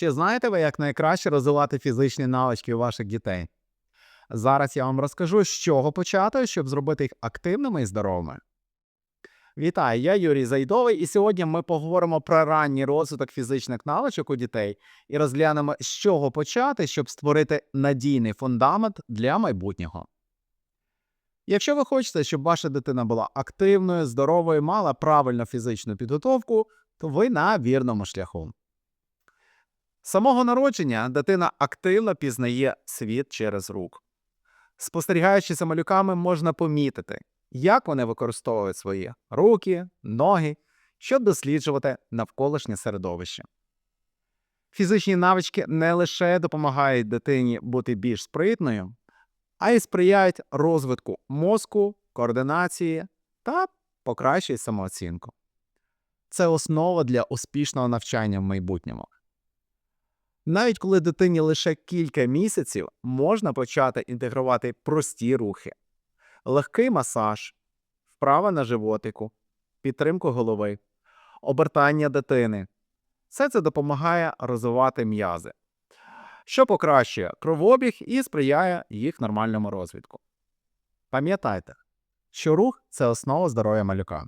Чи знаєте ви, як найкраще розвивати фізичні навички у ваших дітей? Зараз я вам розкажу, з чого почати, щоб зробити їх активними і здоровими. Вітаю, я Юрій Зайдовий, і сьогодні ми поговоримо про ранній розвиток фізичних навичок у дітей і розглянемо, з чого почати, щоб створити надійний фундамент для майбутнього. Якщо ви хочете, щоб ваша дитина була активною, здоровою, мала правильну фізичну підготовку, то ви на вірному шляху. Самого народження дитина активно пізнає світ через рук. Спостерігаючи за малюками, можна помітити, як вони використовують свої руки, ноги, щоб досліджувати навколишнє середовище. Фізичні навички не лише допомагають дитині бути більш спритною, а й сприяють розвитку мозку, координації та покращують самооцінку. Це основа для успішного навчання в майбутньому. Навіть коли дитині лише кілька місяців, можна почати інтегрувати прості рухи, легкий масаж, вправа на животику, підтримку голови, обертання дитини. Все це допомагає розвивати м'язи, що покращує кровообіг і сприяє їх нормальному розвитку. Пам'ятайте, що рух це основа здоров'я малюка.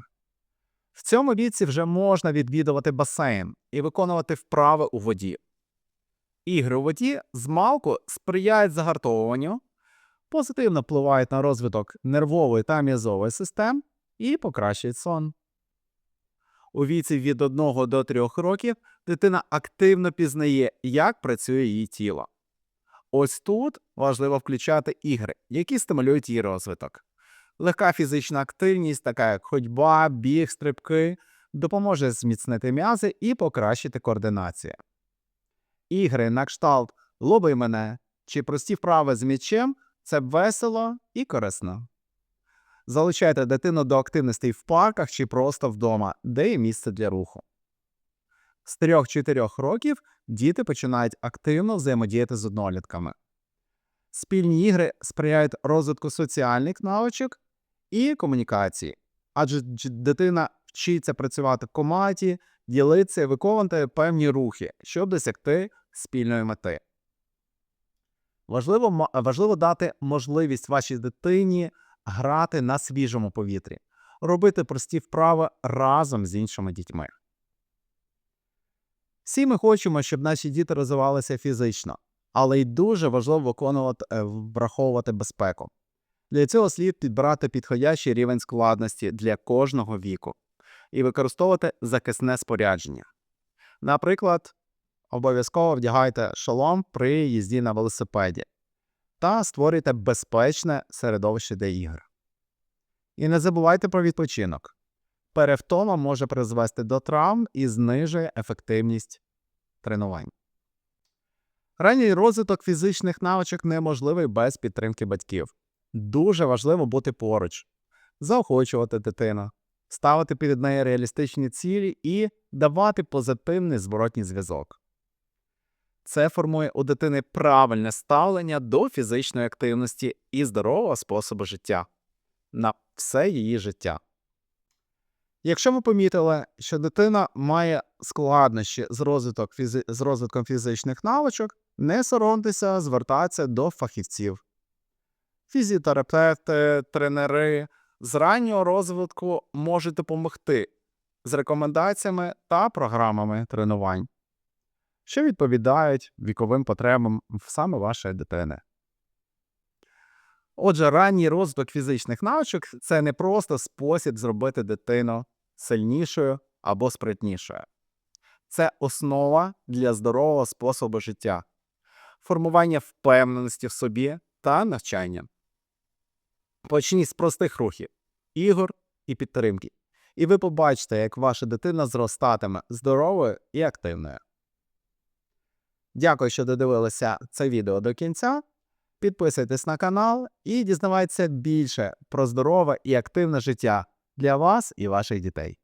В цьому віці вже можна відвідувати басейн і виконувати вправи у воді. Ігри у воді з сприяють загартовуванню, позитивно впливають на розвиток нервової та м'язової систем і покращують сон. У віці від 1 до 3 років дитина активно пізнає, як працює її тіло. Ось тут важливо включати ігри, які стимулюють її розвиток. Легка фізична активність, така як ходьба, біг, стрибки, допоможе зміцнити м'язи і покращити координацію. Ігри на кшталт лоби мене чи прості вправи з м'ячем це весело і корисно. Залучайте дитину до активностей в парках чи просто вдома, де є місце для руху. З 3-4 років діти починають активно взаємодіяти з однолітками. Спільні ігри сприяють розвитку соціальних навичок і комунікації, адже дитина вчиться працювати в команді, ділитися і виконувати певні рухи, щоб досягти спільної мети. Важливо, важливо дати можливість вашій дитині грати на свіжому повітрі, робити прості вправи разом з іншими дітьми. Всі ми хочемо, щоб наші діти розвивалися фізично, але й дуже важливо виконувати, е, враховувати безпеку. Для цього слід підбирати підходящий рівень складності для кожного віку і використовувати захисне спорядження. Наприклад, обов'язково вдягайте шолом при їзді на велосипеді та створюйте безпечне середовище для ігор. І не забувайте про відпочинок. Перевтома може призвести до травм і знижує ефективність тренувань. Ранній розвиток фізичних навичок неможливий без підтримки батьків. Дуже важливо бути поруч, заохочувати дитину, ставити перед нею реалістичні цілі і давати позитивний зворотній зв'язок. Це формує у дитини правильне ставлення до фізичної активності і здорового способу життя на все її життя. Якщо ви помітили, що дитина має складнощі з, розвиток з розвитком фізичних навичок, не соромтеся звертатися до фахівців. Фізіотерапевти, тренери з раннього розвитку можуть допомогти з рекомендаціями та програмами тренувань, що відповідають віковим потребам саме вашої дитини. Отже, ранній розвиток фізичних навичок це не просто спосіб зробити дитину сильнішою або спритнішою. Це основа для здорового способу життя, формування впевненості в собі та навчання. Почніть з простих рухів, ігор і підтримки. І ви побачите, як ваша дитина зростатиме здоровою і активною. Дякую, що додивилися це відео до кінця. Підписуйтесь на канал і дізнавайтеся більше про здорове і активне життя для вас і ваших дітей.